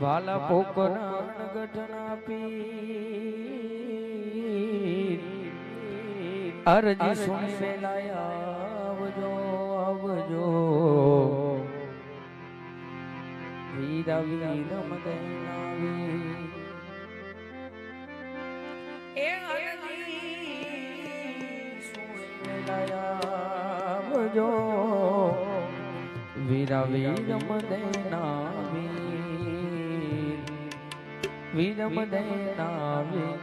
વાલા પોકરણ ગઢના પીર અરજી સુણી લાયા આવજો આવજો વીરા વીરમ દૈના વીર એ અરજી સુણી લાયા આવજો વીરા વીરમ દૈના વીર વીરમ દૈના વીર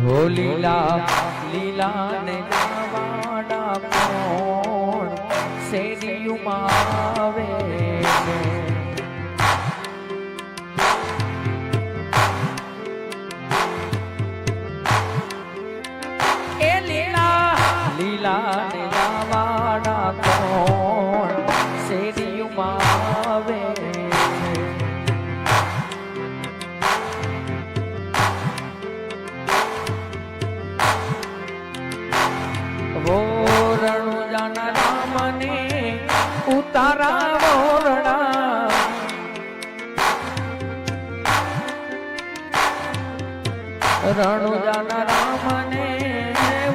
હો લીલા લીલા ને ગાવાડા કોણ શેરીયુમાં આવે વોરણુ જાના રામને ઉતારા વોરણા રણુ. જાના રામને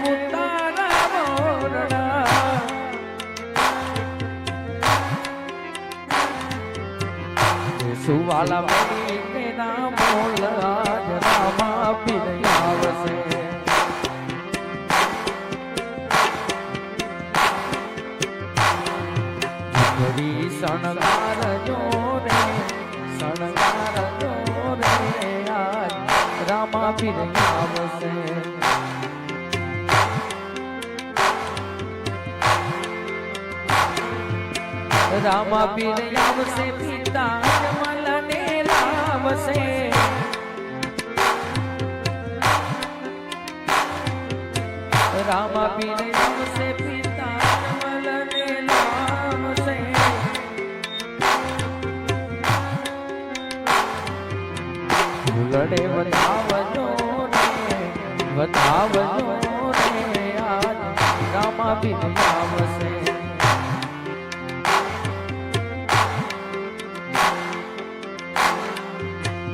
ઉતારા વોરણા સુવાલા તેના મોલ રામા પીર આવશે ઘડી શણગાર જો રે શણગાર જો રે આજ રામા પીર આવશે. પીર આવશે પિતા મલને લાવશે. રામા પીર ફૂલડે વધાવજો રે વધાવજો રે આજ રામા પીર આવશે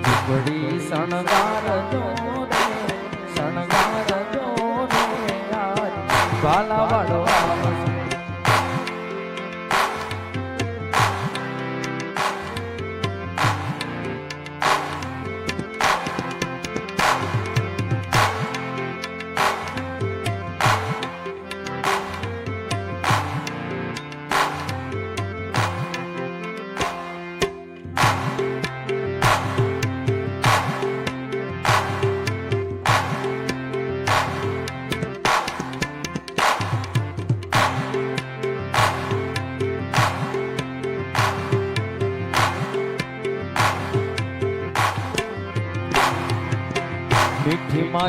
ઝૂંપડી શણગાર જો રે શણગાર જો રે આજ વાલા વાળો આવશે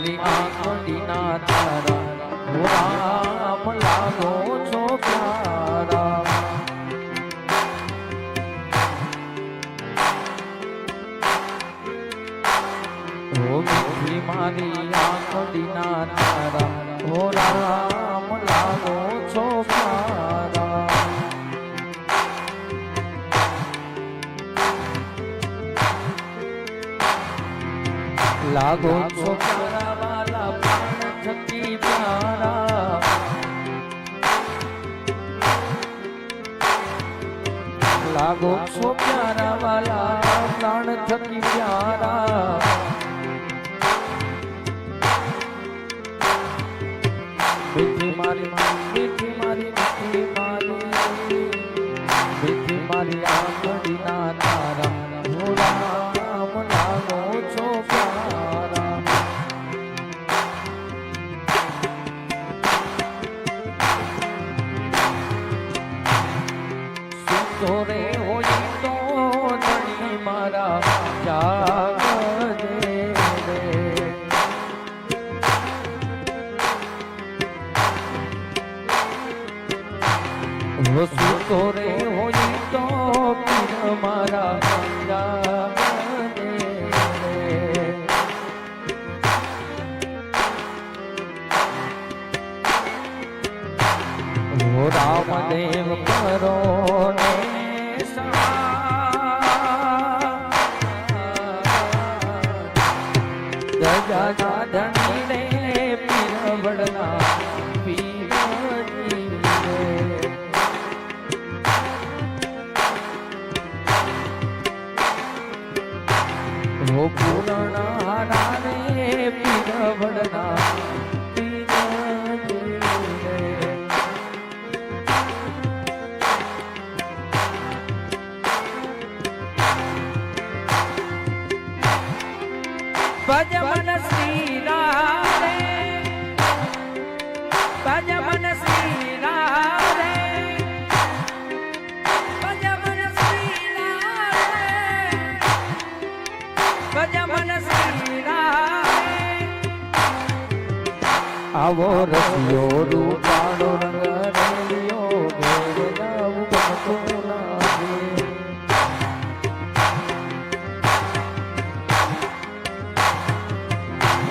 મારી આંખોડી ના તારા હો રામ લાગો છો પ્યારા. હો મીઠી મારી આંખોડી ના તારા હો રામ લાગો છો પ્યારા. લાગો છો પ્યારા લાગો છો પ્યારા વાલા પ્રાણ થકી પ્યારા. મીઠી મારી મીઠી મારી મીઠી મારી મીઠી મારી સુતો રે હોય તો ધણી મારા જાગજે રે. રે ઓ પૂર્ણા રાને પીરવડના પીરજી રે. ભજ મન શ્રી રામ રે ભજ મન શ્રી આવો રસિયો રૂપાળો રંગ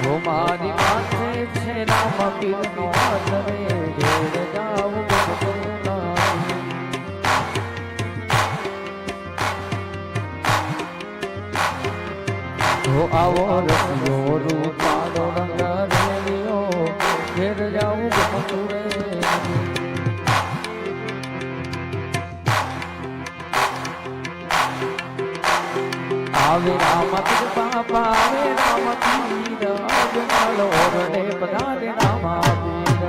ઓ મારી માથે છે રામ પીરનો હાથ રે ઘેર જાવું લાગે. ઓ આવો રસિયો રૂપાળો આવે રામ કૃપા પાવે રામ પીર અજમલ ઓરડે પધારે રામા પીર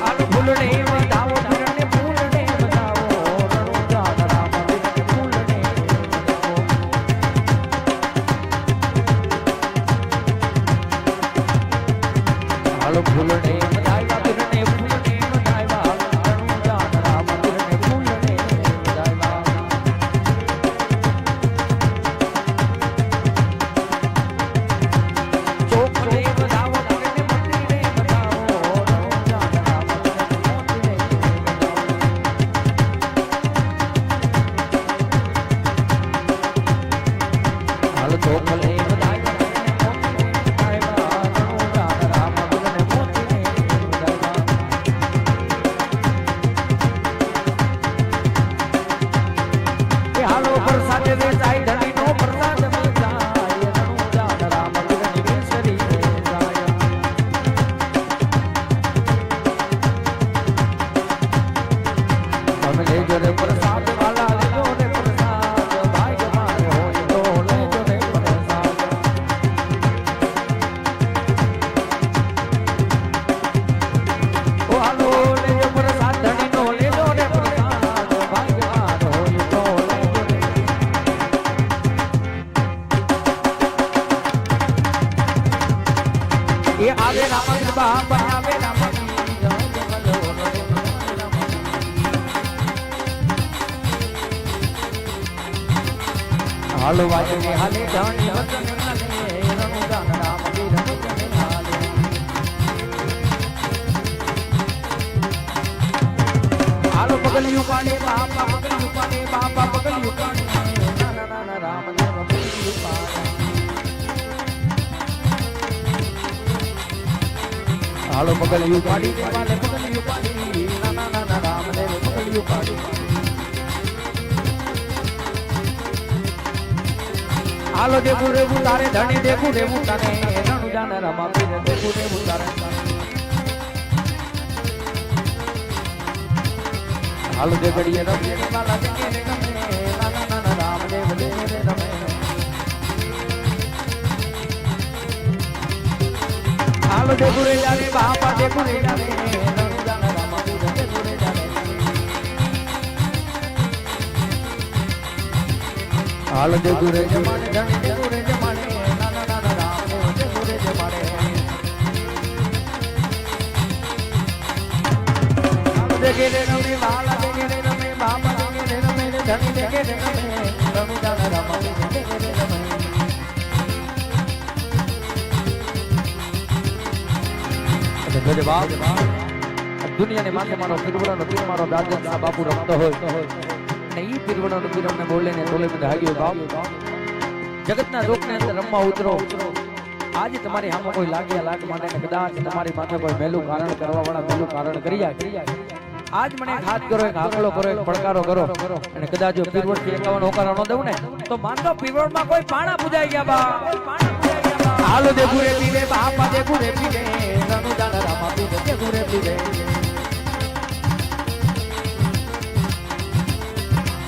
આલો ફૂલડે વધાવો ફૂલડે ફૂલડે વધાવો રણુ જાન રામ પીર ફૂલડે વધાવો હાલો ફૂલડે એ આવે રામ કૃપા આવે રામ જય જય હાલો વાજે હાલે જાણી વચન હાલે રણુ દાન રામ હાલે પગલિયું પાડે બાપા, પગલિયું પાડે બાપા, પગલિયું નાના રામ હાલો પગલિયું પાડી દેવાલે પગલિયું પાડી. નાના નાના રામ દેવ પગલિયું પાડી હાલો દેખું રેવું તારે, ધણી દેખું રેવું તારે રણુ જાન રમા પીર દેખું રેવું તારે. હાલો દે ઘડીએ રમે રે રે રમે હાલો દેખું રે જાને બાપા દેખું રે જાને રણુ જાન રમા પીર દેખું રે જાને હાલ દેખું રે જમાને ધણી દેખું રે જમાને નાના નાના રામ દેવ દેખું રે જોજે બાપ દુનિયાને માથે મારો પીરવડાનો પીર, મારો દાદા બાપુ રમતો હોય. ને ઈ પીરવડાનો પીર અમને બોલે ને બોલે બધા હાગ્યો બાપ જગતના લોકને અંદર રમવા ઉતરો. આજે તમારી સામે કોઈ લાગ્યા લાગ માટે કદાચ તમારી માથે કોઈ મેલું કારણ કરવા વાળા મેલું કારણ કરી જાય આજ મને એક હાથ કરો, એક હાકલો કરો, એક પડકારો કરો. અને કદાચ જો પીરવડથી એકાવન હોકારો ન દઉં ને, તો માનતો પીરવડમાં કોઈ પાણા પૂજાઈ ગયા બા. હાલો દેખું રે પીવે, બાપા દેખું રે પીવે.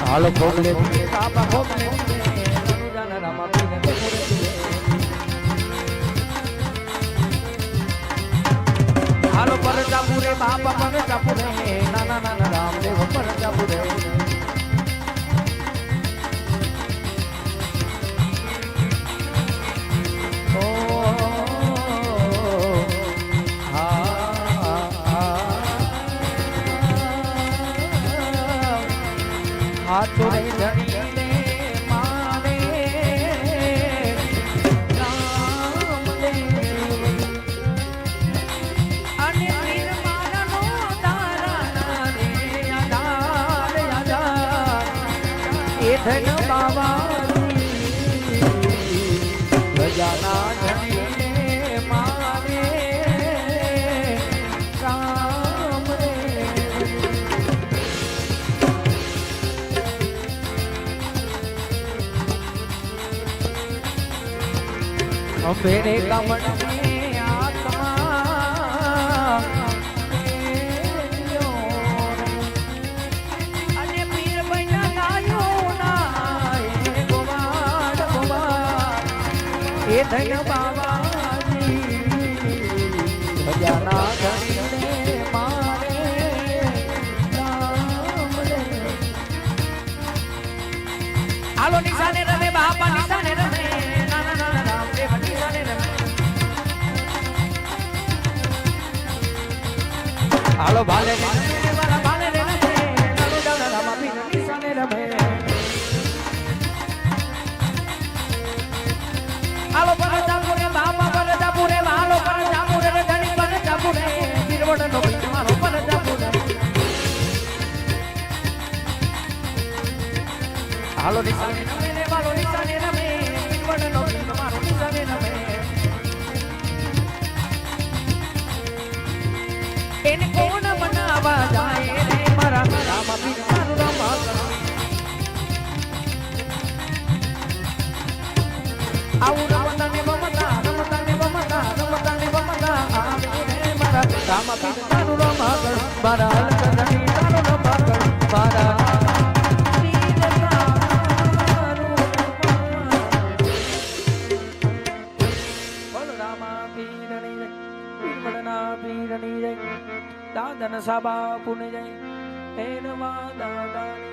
હાલો ખોગલે પીવે બાપા ખોગલે પીવે રણુ જાના રામા પીવે દે ગુરે પીવે હાલો પરજાપુરે બાપા પરજાપુરે નાના નાના રામદેવ પરજાપુરે ઓ અંબે રે કમળને આત્મા. અને પીર બન્યા લાયો ના ગોવાડ ગોવાડ. એ ધન બાબાજી ભજાના ધણીને મારે રામ નિશાને રમે બાપા નિશાને રમે. હાલો ભાલે. રે રમે મારા ભાલે રે રમે નાનો દાદા રામા પીર રમે હાલો પરજાપુરે બાપા પરજાપુરે હાલો પરજાપુરે રે ધણી પરજાપુરે પીરવડ નો પીર મારો પરજાપુરે હાલો નિશાને રમે વાલો નિશાને રમે પીરવડ નો મારા રામા રામા આવું રમતા ને રમતા રમતા ને બમતા આવે મારા રામા પીર તારું રામા મારા પીરની જય દાદન સાબા પુને જય. હેરવા દાદાની